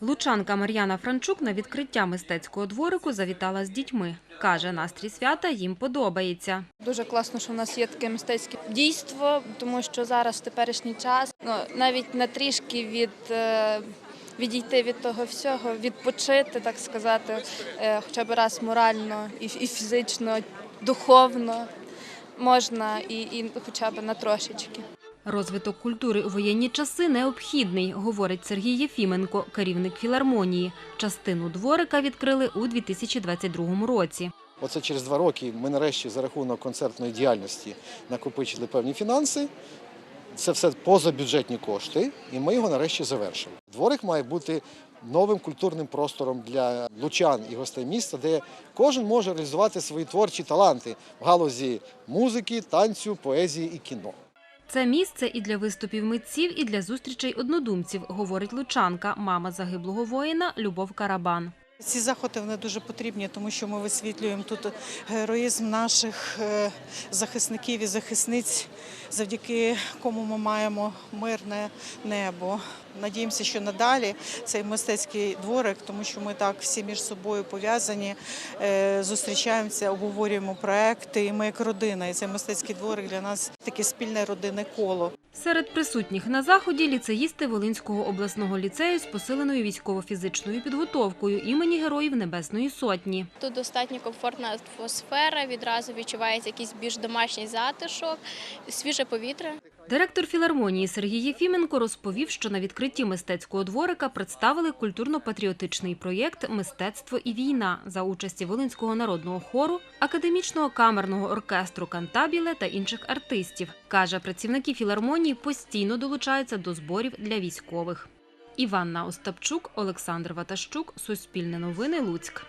Лучанка Мар'яна Франчук на відкриття мистецького дворику завітала з дітьми. Каже, настрій свята їм подобається. Дуже класно, що в нас є таке мистецьке дійство, тому що зараз в теперішній час ну, навіть на трішки від. е, Відійти від того всього, відпочити, так сказати, е, хоча б раз морально і, фізично, духовно можна, і, і хоча б на трошечки. Розвиток культури у воєнні часи необхідний, говорить Сергій Єфіменко, керівник філармонії. Частину дворика відкрили у 2022 році. Оце через два роки ми нарешті за рахунок концертної діяльності накопичили певні фінанси. Це все позабюджетні кошти, і ми його нарешті завершимо. Дворик має бути новим культурним простором для лучан і гостей міста, де кожен може реалізувати свої творчі таланти в галузі музики, танцю, поезії і кіно. Це місце і для виступів митців, і для зустрічей однодумців, говорить Лучанка, мама загиблого воїна Любов Карабан. Ці заходи вони дуже потрібні, тому що ми висвітлюємо тут героїзм наших е, захисників і захисниць, завдяки кому ми маємо мирне небо. Надіємося, що надалі цей мистецький дворик, тому що ми так всі між собою пов'язані, е, зустрічаємося, обговорюємо проекти. І ми як родина, і цей мистецький дворик для нас таке спільне родинне коло. Серед присутніх на заході ліцеїсти Волинського обласного ліцею з посиленою військово-фізичною підготовкою імені Героїв Небесної Сотні. Тут достатньо комфортна атмосфера, відразу відчувається якийсь більш домашній затишок, свіже повітря. Директор філармонії Сергій Єфіменко розповів, що на відкритті мистецького дворика представили культурно-патріотичний проєкт Мистецтво і війна за участі Волинського народного хору, академічного камерного оркестру Кантабіле та інших артистів. Каже, працівники філармонії постійно долучаються до зборів для військових. Іванна Остапчук, Олександр Ватащук, Суспільне новини, Луцьк.